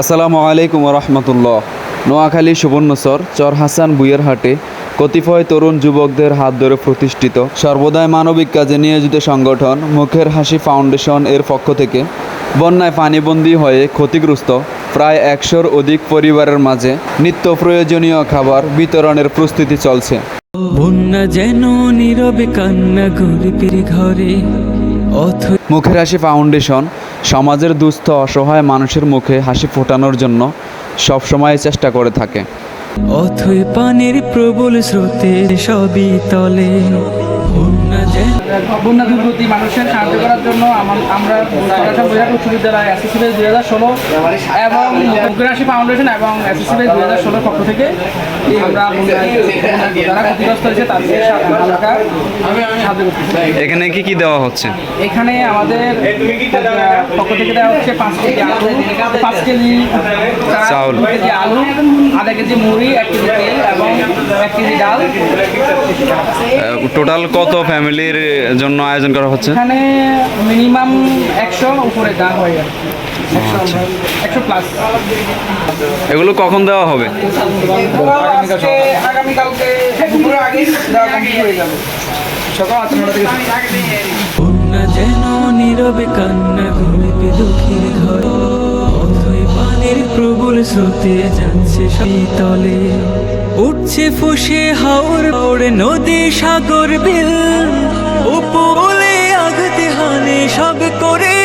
আসসালামু আলাইকুম রহমতুল্লাহ। নোয়াখালী সুবর্ণচর চর হাসান বুয়ের হাটে কতিপয় তরুণ যুবকদের হাত ধরে প্রতিষ্ঠিত সর্বদাই মানবিক কাজে নিয়োজিত সংগঠন মুখের হাসি ফাউন্ডেশন এর পক্ষ থেকে বন্যায় পানিবন্দী হয়ে ক্ষতিগ্রস্ত প্রায় একশোর অধিক পরিবারের মাঝে নিত্য প্রয়োজনীয় খাবার বিতরণের প্রস্তুতি চলছে। বন্যা যেন নীরবে কান্না গরিবের ঘরে অথ মুখের হাসি ফাউন্ডেশন সমাজের দুস্থ, অসহায় মানুষের মুখে হাসি ফোটানোর জন্য সবসময় চেষ্টা করে থাকে। অথই পানির প্রবল স্রোতের সবই তলে। বন্যা দুর্গতি মানুষের সাহায্য করার জন্য আমার- বৈরাট উচ্চ বিদ্যালয় এসএসসি দুই হাজার ষোলো এবং মুখরাশি ফাউন্ডেশন এবং এসএসসি দুই হাজার ষোলোর পক্ষ থেকে আমরা যারা ক্ষতিগ্রস্ত হয়েছে তাদের সাত টাকা সাহায্য করতেছি। এখানে কি কি দেওয়া হচ্ছে? এখানে আমাদের পক্ষ থেকে দেওয়া হচ্ছে পাঁচ কেজি আলু পাঁচ কেজি চাউল। কেজি আলু আধা কেজি মুড়ি এক কেজি তেল এবং এক কেজি ডাল। টোটাল কত ফ্যামিলির জন্য আয়োজন করা হচ্ছে? এখানে মিনিমাম একশো উপরে দাম হয়ে একশো প্লাস এগুলো কখন দেওয়া হবে? আগামীকালকে আগে হয়ে যাবে। সকাল আটটা থেকে বন্যা যেন নীরবে কান্না দুঃখের ঘরে। স্রোতে যাচ্ছে সবই তলে। উঠছে ফুসে হাওর ওড়ে নদী সাগর বিল। উপলে আঘাতে হানে সব করে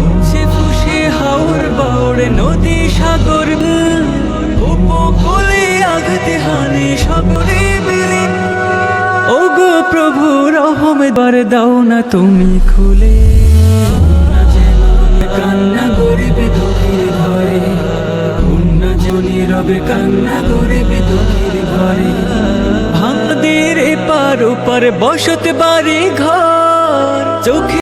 উঠছে ফুসে হাওর বাউড়ে নদী সাগর বিল। উপকূলে আঘাতে হানে সব করে বিলীন প্রভু রহম বার দাও না তুমি খুলে। নীরবে কান্না করে বিদুর ঘরে। ভাঙদের এপার ওপার বসত বাড়ি ঘর চোখে